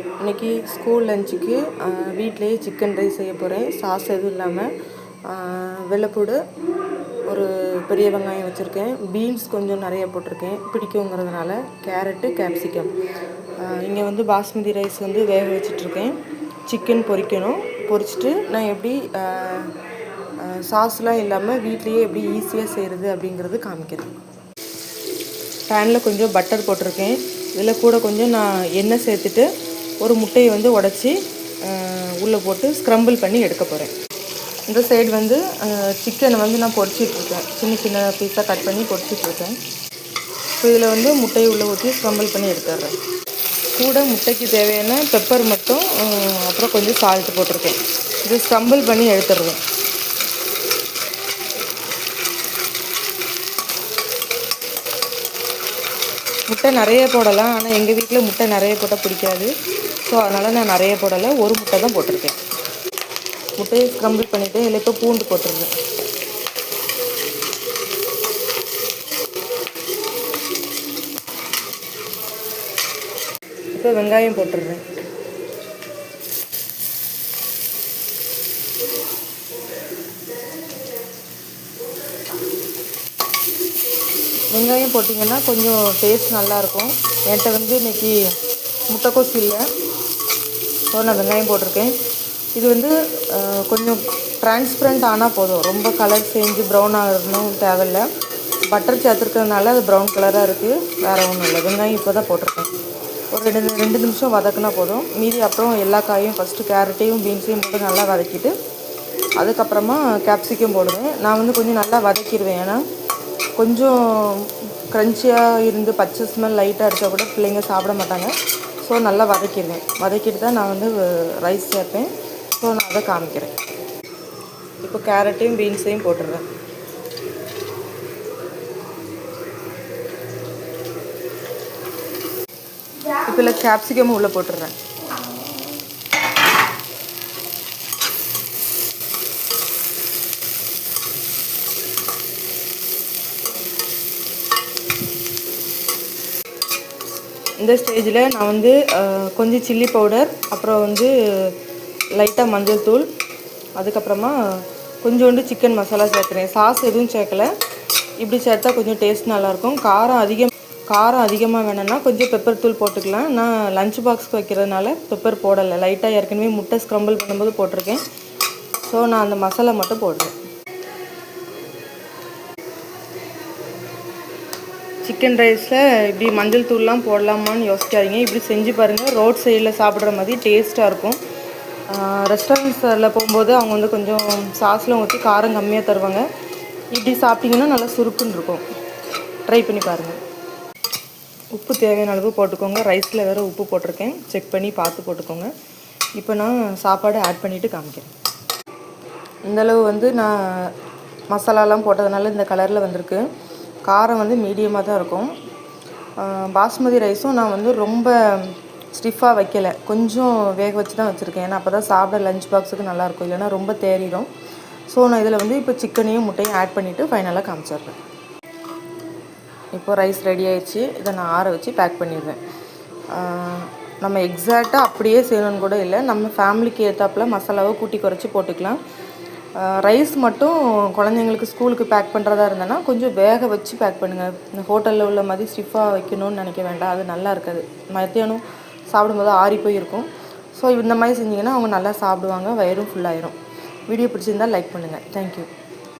இன்றைக்கி ஸ்கூல் லஞ்சுக்கு வீட்லேயே சிக்கன் ரைஸ் செய்ய போகிறேன் சாஸ் எதுவும் இல்லாமல் வெள்ளைப்பூடு ஒரு பெரிய வெங்காயம் வச்சுருக்கேன். பீன்ஸ் கொஞ்சம் நிறைய போட்டிருக்கேன். பிடிக்குங்கிறதுனால கேரட்டு கேப்சிகம் இங்கே வந்து பாஸ்மதி ரைஸ் வந்து வேக வச்சிட்ருக்கேன். சிக்கன் பொரிக்கணும் பொரிச்சிட்டு நான் எப்படி சாஸ்லாம் இல்லாமல் வீட்லேயே எப்படி ஈஸியாக செய்கிறது அப்படிங்கிறது காமிக்கிறேன். பேனில் கொஞ்சம் பட்டர் போட்டிருக்கேன். இதில் கூட கொஞ்சம் நான் எண்ணெய் சேர்த்துட்டு ஒரு முட்டையை வந்து உடச்சி உள்ளே போட்டு ஸ்க்ரம்பிள் பண்ணி எடுக்க போகிறேன் இந்த சைடு வந்து சிக்கனை வந்து நான் பொடிச்சிட்ருக்கேன் சின்ன சின்ன பீஸாக கட் பண்ணி பொடிச்சிட்ருக்கேன் ஸோ இதில் வந்து முட்டையை உள்ளே ஊற்றி ஸ்க்ரம்பிள் பண்ணி எடுத்துடுறேன் கூட முட்டைக்கு தேவையான பெப்பர் மட்டும் அப்புறம் கொஞ்சம் சால்ட்டு போட்டிருக்கேன். இது ஸ்க்ரம்பிள் பண்ணி எடுத்துடுறேன் முட்டை நிறைய போடலாம். ஆனால் எங்கள் வீட்டில் முட்டை நிறைய போட்டால் பிடிக்காது. ஸோ அதனால் நான் நிறைய போடலை. ஒரு முட்டை தான் போட்டிருக்கேன். முட்டையை ஸ்க்ரம்பிள் பண்ணிவிட்டு இல்லை இப்போ பூண்டு போட்டுருவேன் இப்போ வெங்காயம் போட்டுடுறேன். வெங்காயம் போட்டிங்கன்னா கொஞ்சம் டேஸ்ட் நல்லாயிருக்கும். என்கிட்ட வந்து இன்றைக்கி முட்டைக்கோஸ் இல்லை. ஸோ நான் வெங்காயம் போட்டிருக்கேன். இது வந்து கொஞ்சம் டிரான்ஸ்பரண்ட் ஆனால் போதும். ரொம்ப கலர் செஞ்சு ப்ரௌன் ஆகணும் தேவையில்ல. பட்டர் சேர்த்துருக்கிறதுனால அது ப்ரௌன் கலராக இருக்குது வேறு ஒன்றும் இல்லை. வெங்காயம் இப்போ தான் போட்டிருக்கேன். ஒரு ரெண்டு ரெண்டு நிமிஷம் வதக்குனா போதும். மீதி அப்புறம் எல்லா காயும் ஃபஸ்ட்டு கேரட்டையும் பீன்ஸையும் மட்டும் நல்லா வதக்கிட்டு அதுக்கப்புறமா கேப்சிக்கம் போடுவேன். நான் வந்து கொஞ்சம் நல்லா வதக்கிடுவேன் ஏன்னா கொஞ்சம் க்ரன்ச்சியாக இருந்து பச்சை ஸ்மெல் லைட்டாக அடித்தா கூட பிள்ளைங்க சாப்பிட மாட்டாங்க. ஸோ நல்லா வதக்கிடுவேன் வதக்கிட்டு தான் நான் வந்து ரைஸ் சேர்ப்பேன். ஸோ நான் அதை காமிக்கிறேன். இப்போ கேரட்டையும் பீன்ஸையும் போட்டுடுறேன். இப்போ இல்லை கேப்சிகமும் உள்ளே போட்டுடுறேன். இந்த ஸ்டேஜில் நான் வந்து கொஞ்சம் சில்லி பவுடர் அப்புறம் வந்து லைட்டாக மஞ்சள் தூள் அதுக்கப்புறமா கொஞ்சோண்டு சிக்கன் மசாலா சேர்க்குறேன். சாஸ் எதுவும் சேர்க்கல. இப்படி சேர்த்தா கொஞ்சம் டேஸ்ட் நல்லாயிருக்கும். காரம் அதிகம் காரம் அதிகமாக வேணும்னா கொஞ்சம் பெப்பர் தூள் போட்டுக்கலாம். நான் லஞ்ச் பாக்ஸ்க்கு வைக்கிறதுனால பெப்பர் போடலை. லைட்டாக ஏற்கனவே முட்டை ஸ்க்ரம்பிள் பண்ணும்போது போட்டிருக்கேன். ஸோ நான் அந்த மசாலா மட்டும் போடுறேன். சிக்கன் ரைஸில் இப்படி மஞ்சள் தூள்லாம் போடலாமான்னு யோசிக்காதீங்க. இப்படி செஞ்சு பாருங்கள் ரோட் சைடில் சாப்பிட்ற மாதிரி டேஸ்ட்டாக இருக்கும். ரெஸ்டாரண்ட்ஸில் போகும்போது அவங்க வந்து கொஞ்சம் சாஸ்லாம் ஊற்றி காரம் கம்மியாக தருவாங்க. இப்படி சாப்பிட்டிங்கன்னா நல்லா சுருக்குன்னு இருக்கும். ட்ரை பண்ணி பாருங்கள் உப்பு தேவையான அளவு போட்டுக்கோங்க. ரைஸில் வேறு உப்பு போட்டிருக்கேன். செக் பண்ணி பார்த்து போட்டுக்கோங்க. இப்போ நான் சாப்பாடு ஆட் பண்ணிவிட்டு காமிக்கிறேன். இந்தளவு வந்து நான் மசாலாலாம் போட்டதுனால இந்த கலரில் வந்திருக்கு. காரம் வந்து மீடியமாக தான் இருக்கும். பாஸ்மதி ரைஸும் நான் வந்து ரொம்ப ஸ்டிஃபாக வைக்கலை. கொஞ்சம் வேக வச்சு தான் வச்சுருக்கேன். ஏன்னா அப்போ தான் சாப்பிட லஞ்ச் பாக்ஸுக்கு நல்லாயிருக்கும் இல்லைனா ரொம்ப தேறிடும். ஸோ நான் இதில் வந்து இப்போ சிக்கனையும் முட்டையும் ஆட் பண்ணிவிட்டு ஃபைனலாக காமிச்சிடுறேன். இப்போ ரைஸ் ரெடி ஆயிடுச்சு. இதை நான் ஆற வச்சு பேக் பண்ணிடுவேன் நம்ம எக்ஸாக்டாக அப்படியே செய்யணும்னு கூட இல்லை. நம்ம ஃபேமிலிக்கு ஏற்றாப்பில் மசாலாவை கூட்டி குறைச்சி போட்டுக்கலாம். ரைஸ் மட்டும் குழந்தைங்களுக்கு ஸ்கூலுக்கு பேக் பண்ணுறதா இருந்தேன்னா கொஞ்சம் வேக வச்சு பேக் பண்ணுங்கள் இந்த ஹோட்டலில் உள்ள மாதிரி ஸ்டிஃபாக வைக்கணும்னு நினைக்க வேண்டாம். அது நல்லா இருக்காது. மத்தியானம் சாப்பிடும்போது ஆறி போயிருக்கும். ஸோ இந்த மாதிரி செஞ்சிங்கன்னா அவங்க நல்லா சாப்பிடுவாங்க. வயிறும் ஃபுல்லாயிரும் வீடியோ பிடிச்சிருந்தால் லைக் பண்ணுங்கள் தேங்க்யூ